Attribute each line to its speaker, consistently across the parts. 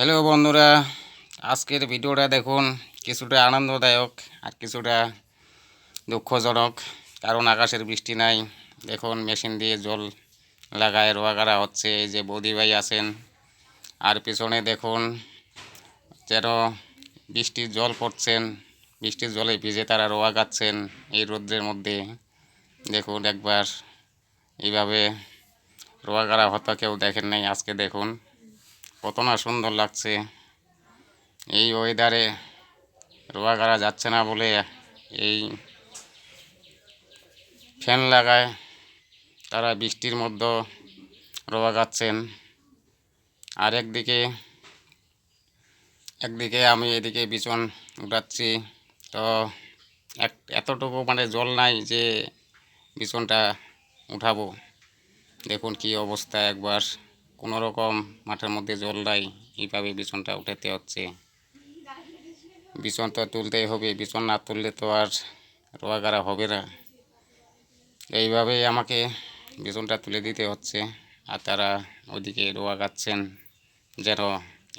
Speaker 1: Hello বন্ধুরা, আজকের ভিডিওটা দেখুন কিছুটা আনন্দদায়ক আর কিছুটা দুঃখজনক। কারণ আকাশের বৃষ্টি নাই, দেখুন মেশিন দিয়ে জল লাগায় রোয়া করা হচ্ছে, এই যে বৌদি ভাই আছেন। আর পিছনে দেখুন যেন বৃষ্টির জল পড়ছেন, বৃষ্টির জলে ভিজে তারা রোয়া গাচ্ছেন এই রৌদ্রের মধ্যে। দেখুন একবার, এইভাবে রোয়া করা হতো, কেউ দেখেন নাই আজকে দেখুন। কত না সুন্দর লাগছে। এই ওয়েদারে রোয়া করা যাচ্ছে না বলে এই ফ্যান লাগায় তারা বৃষ্টির মধ্যে রোয়া গাচ্ছেন। আর একদিকে একদিকে আমি এদিকে বিছন উঠাচ্ছি। তো এক, এতটুকু মানে জল নাই যে বিছনটা উঠাবো। দেখুন কি অবস্থা একবার। কোনো রকম মাঠের মধ্যে জল নাই, এইভাবে বিছনটা উঠাতে হচ্ছে। বিছন তো তুলতেই হবে, বিছন না তুললে তো আর রোয়া গাড়া হবে না। এইভাবেই আমাকে বিছনটা তুলে দিতে হচ্ছে, আর তারা ওইদিকে রোয়া গাচ্ছেন যেন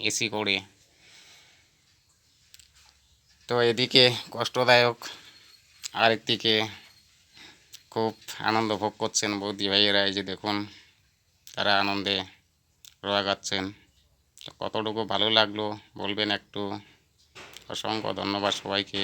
Speaker 1: এসি করে। তো এদিকে কষ্টদায়ক আরেকদিকে খুব আনন্দ ভোগ করছেন বৌদি ভাইয়েরা, এই যে দেখুন, তারা আনন্দে রোয়া গাচ্ছেন তো কতটুকু ভালো লাগল বলবেন একটু। অসংখ্য ধন্যবাদ সবাইকে।